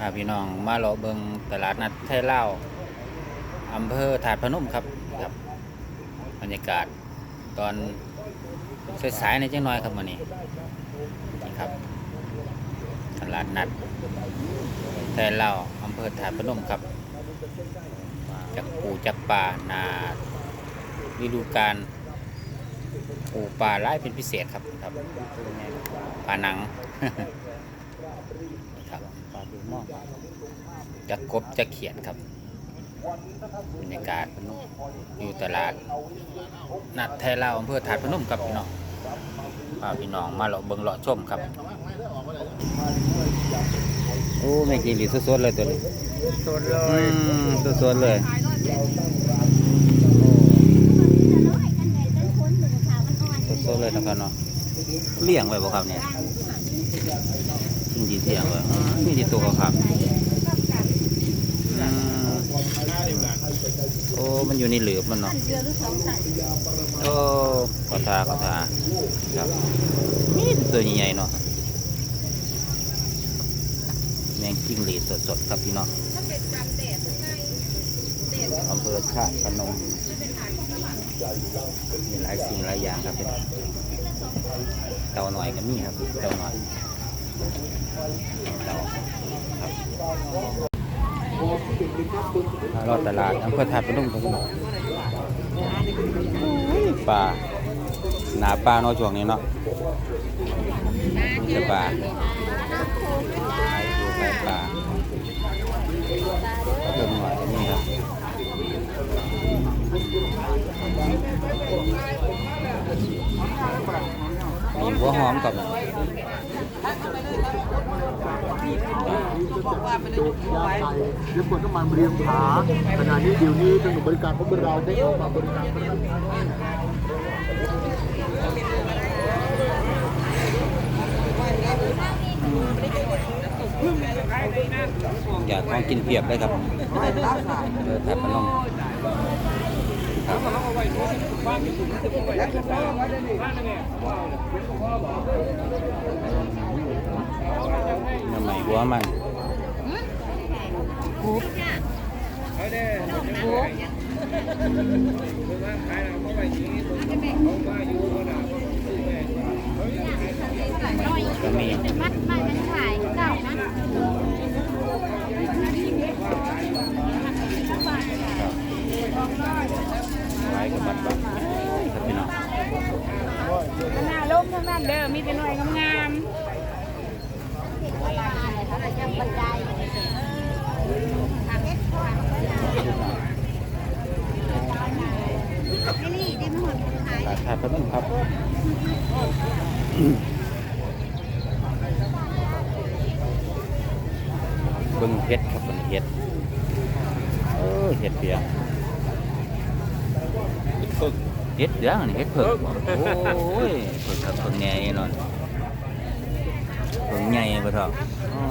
พาพี่น้องมาเลาะเบิงตลาดนัดไทยลาอำเภอถาดพนมครับครับบรรยากาศตอนสายๆในเจังน้อยครับวันนี้นี่ครับ ตลาดนัดไทยลาอำเภอถาดพนมครับจากปูจากป่านาฤดูกาลปูปลาไล่เป็นพิเศษครับครับปลาหนัง ครับจะกบจะเขียดครับบรรยากาศนอยู่ตลาดนัดไทยลาวอำเภอถาดพนมครับพี่น้องพาพี่น้องมาเลาะเบิงเลาะชมครับ โอ้ไม่กินหลีสดๆเลยตัวนี้สดเลยสดๆเลยสดๆเลยนะครับเนาะเลี้ยงไว้บ่ครับเนี่ย จริงดีเลี้ยงไว้อ๋อมีที่ตัวครับโอ้มันอยู่ในเหลืบมันเนาะโอ้ขอทาขอทาครับนี่ตัวใหญ่ๆเนาะแมงจิ้งหรีดสดๆครับพี่น้องอำเภอชาติพนมมีหลายสิ่งหลายอย่างครับเป็นเต่าหน่อยก็มีครับเต่าหน่อย รอดตลาดอำเภอถาพนมครับพี่น้ปลาหนาปลาเนาะช่วงนี้เนาะนี่ปลาไปปลาเพิ่มหน่อยก็มีครับมีหัวหอมกับ จุยาใส่เดี๋ยวปวดน้ำมันเรียงผาขณะนี้เดี๋ยวนี้ทางหน่วยบริการของเราได้เข้ามาบริการประชาชนอยากของกินเพียบเลยครับเออแถบพนมน้ำใหม่หัวมัน ก็มีมัดไม่เป็นขายเก่านะไว้กับบัดบัดครับพี่น้องหน้าล้มทั้งนั้นเด้อมีแต่หน่วยงาม ไอ้นี่ได้มาหดขายตลาดแถบพนมครับเบิ่งเฮ็ดครับเบิ่งเฮ็ดเออเฮ็ดเปียกเฮ็ดเดืองนี่เฮ็ดเพิ่งโอ้ยเพิ่งครับเพิ่งใหญ่นอนเพิ่งใหญ่บ่เท่าอ๋อ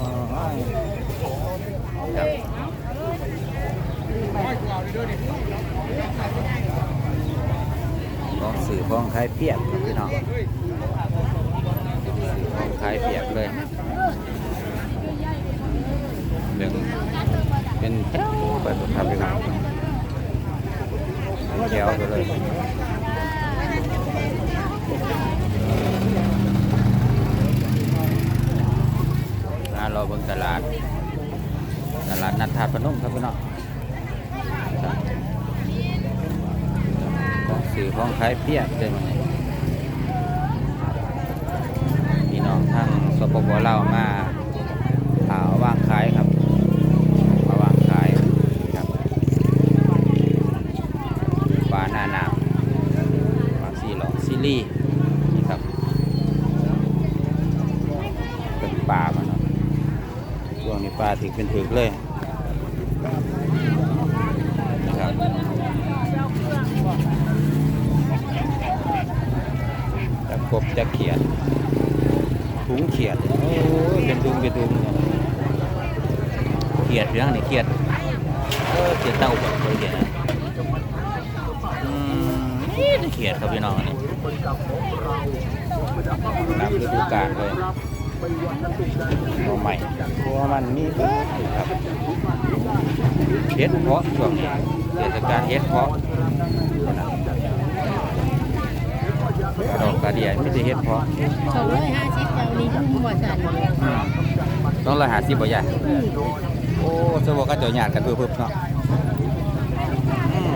ครับ สื่อของขายเปียกพี่น้องสื่อของขายเปียกเลยเรื่องเป็นแถวไปหมดครับพี่น้องแถวไปเลยร้านเราเบิ่งตลาด ตลาดนัดถาดพนมครับพี่น้องครับ ของสื่อขายเพียบเลยมันพี่น้องทางสปปลาวมาหาว่างขายครับมาวางขายครับปลาหน้าหนาวปลาซีหลอกซีรีนี่ครับเป็นป่ามันเนาะช่วงนี้ปลาถึงเป็นถึกเลยนะครับจะ กบจะเขียดถุงเขียดโอ้ยเป็นถุงเป็นถุงเขียเขียดเรื่องนี่เขียดเออเขียดเต้าแบบเลยเขียดนะอืมนี่เขียดครับพี่น้องอันนี่บริการของเราตามฤดูกาลเลยตัวใหม่ตัวมันมีเบิดครับเฮ็ดเพาะช่วงนี้เทศกาลเฮ็ดเพาะ ดอกกระเดียไม่ได้เฮ็ดเพาะสองร้อยห้าสิบเจ้านี้ทุ่มบ่จันต้องละหาสิบบ่ยายโอ้สวก็เจอหยาดกันเพิ่มๆเนาะอืม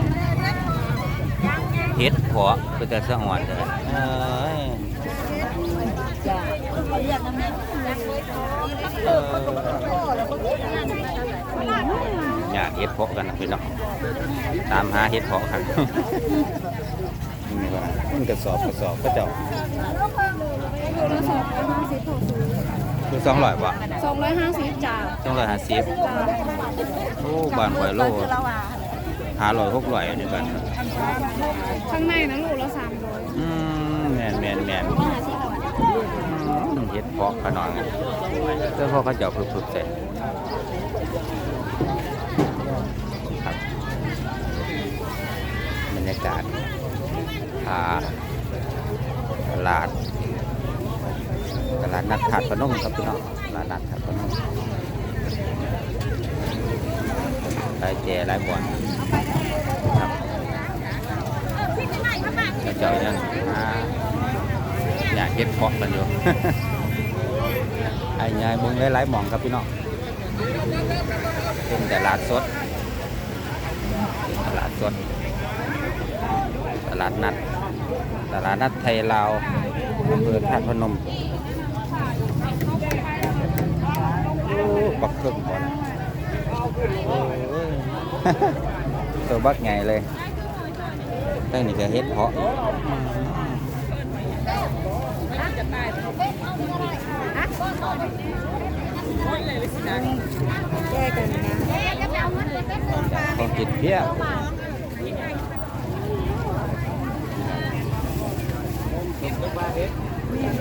เฮ็ดเพาะก็จะสะอ่อนเลยเอ้ยจ้าเรียกน้ำแม่เออหยาดเฮ็ดเพาะกันนะพี่น้องตามหาเฮ็ดเพาะกัน นี่ว่ามันกระสอบกระสอบก็เจ้าละสองร้อยห้าสิบถูกคือสองร้อยบ่สองร้อยห้าสิบจ้าสองร้อยห้าสิบโอ้บ้านข่อยโลห้าร้อยหกร้อยอันนี้กันข้างในนะลูกละสามร้อยอืมแม่นแม่นแม่นห้าสิบอืมเฮ็ดเพาะขนองอะเจ้าพ่อเขาเจ้าพึบๆใส่ครับบรรยากาศ อ่าตลาด ตลาดนัดถาดพนมครับพี่น้องตลาดนัดถาดพนมหลายแจหลายบ่อนครับเจ้ายังหาอยากเฮ็ดเพาะกันอยู่ไอ้ยายเบิ่งหลายๆหม่องครับพี่น้องเป็นตลาดสดตลาดสด ลาดนัด ตลาดนัดไทยลาวอำเภอธาตุพนมโอ้บักเครื่องก่อนโอ้ยตัวบักใหญ่เลยตั้งนี่ก็เฮ็ดเพาะอีกของกินเพีย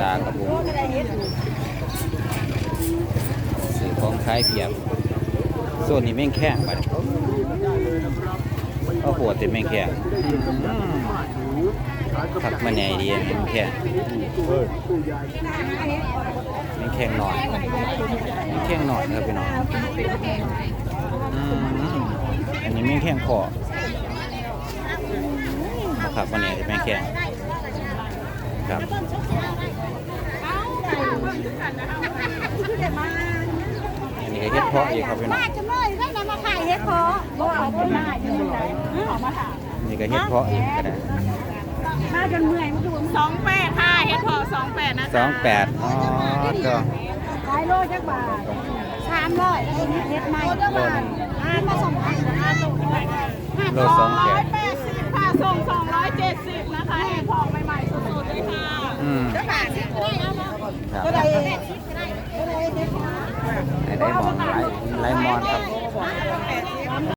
ตากระบุงสื่อของขายเพียบโซนนี้แม่งแข้งไปเอาหัวเต็มแม่งแข้งผักมันใหญ่ดีแม่งแข้งแม่งแข้งหน่อยแม่งแข้งหน่อยครับพี่น้องอันนี้แม่งแข้งคอผักมันใหญ่แม่งแข้ง ครับอันนี้ก็เฮ็ดเพาะอีกครับพี่น้องจะเลยได้นำมาขายเฮ็ดพอบ่เอาคนมาอยู่ไหนออกมาถามนี่ก็เฮ็ดเพาะอีกก็ได้มาจนเมื่อยมาดูสองแปดค่ะเฮ็ดพอสองแปดนะสองแปดอ๋อก็ขายโลจักบาทสามร้อยเฮ็ดเฮ็ดใหม่โลหนึงอ่านมาส่งให้ห้าโลโลสองแปดแปดสิบค่ะส่ง ครับไดมอนหลายลามอนครับ